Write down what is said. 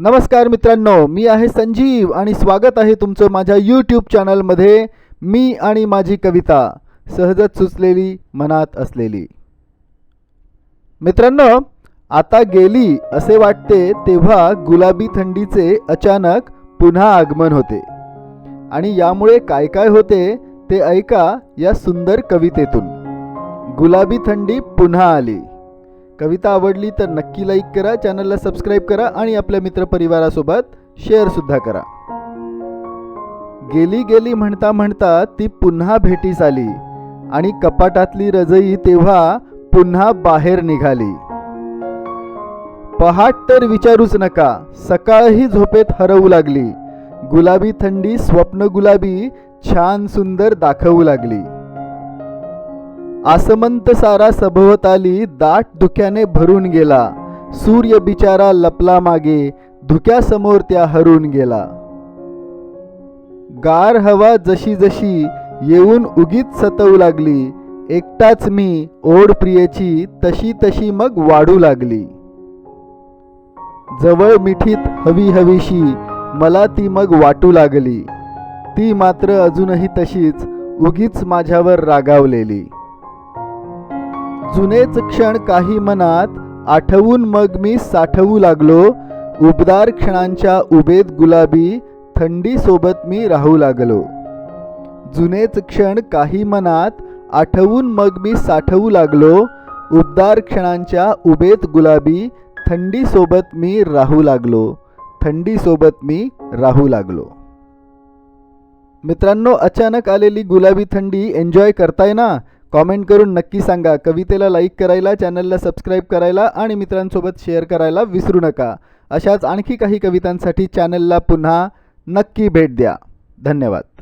नमस्कार मित्रांनो मी आहे संजीव आणि स्वागत आहे तुमचं माझ्या यूट्यूब चॅनलमध्ये मी आणि माझी कविता सहजच सुचलेली मनात असलेली. मित्रांनो आता गेली असे वाटते तेव्हा गुलाबी थंडीचे अचानक पुन्हा आगमन होते. आणि यामुळे काय काय होते ते ऐका या सुंदर कवितेतून. गुलाबी थंडी पुन्हा आली. कविता आवडली तर नक्की लाईक करा चॅनलला सबस्क्राईब करा आणि आपल्या मित्रपरिवारासोबत शेअरसुद्धा करा. गेली गेली म्हणता म्हणता ती पुन्हा भेटीस आली आणि कपाटातली रजई तेव्हा पुन्हा बाहेर निघाली. पहाट तर विचारूच नका सकाळही झोपेत हरवू लागली. गुलाबी थंडी स्वप्न गुलाबी छान सुंदर दाखवू लागली. आसमंत सारा सभोवताली दाट धुक्याने भरून गेला. सूर्य बिचारा लपला मागे धुक्यासमोर त्या हरून गेला. गार हवा जशी जशी येऊन उगीच सतवू लागली एकटाच मी ओढ प्रियेची तशी तशी मग वाढू लागली. जवळ मिठीत हवी हवीशी मला ती मग वाटू लागली. ती मात्र अजूनही तशीच उगीच माझ्यावर रागावलेली. जुनेच क्षण काही मनात आठवून मग मी साठवू लागलो. उबदार क्षणांच्या उबेत गुलाबी थंडीसोबत मी राहू लागलो. जुनेच क्षण काही मनात आठवून मग मी साठवू लागलो. उबदार क्षणांच्या उबेत गुलाबी थंडीसोबत मी राहू लागलो. थंडीसोबत मी राहू लागलो. मित्रांनो अचानक आलेली गुलाबी थंडी एन्जॉय करताय ना? कॉमेंट करून नक्की सांगा. कवितेला लाईक करायला चॅनलला सबस्क्राईब करायला आणि मित्रांसोबत शेअर करायला विसरू नका. अशाच आणखी काही कवितांसाठी चॅनलला पुन्हा नक्की भेट द्या. धन्यवाद.